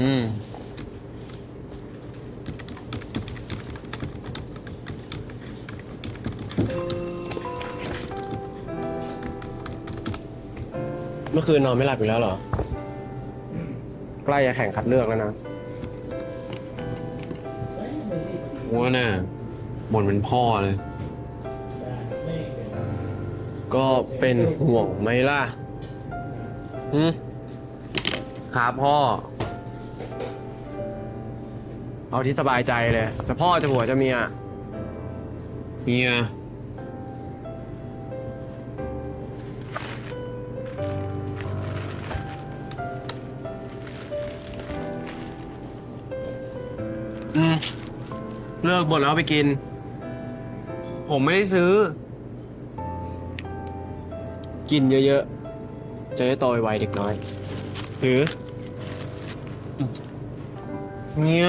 อืม เมื่อคืนนอนไม่หลับอีกแล้วเหรอ ใกล้จะแข่งคัดเลือกแล้วนะว่าน่ะบ่นเป็นพ่อเลย ก็เป็นห่วงไหมล่ะหืมครับพ่อ เอาที่สบายใจเลยจะพ่อจะผัวจะเมียเมียอืมเลิกบ่นแล้วเอาไปกิน ผมไม่ได้ซื้อ กินเยอะๆ จะได้โตไวๆเด็กน้อย หรือ เมีย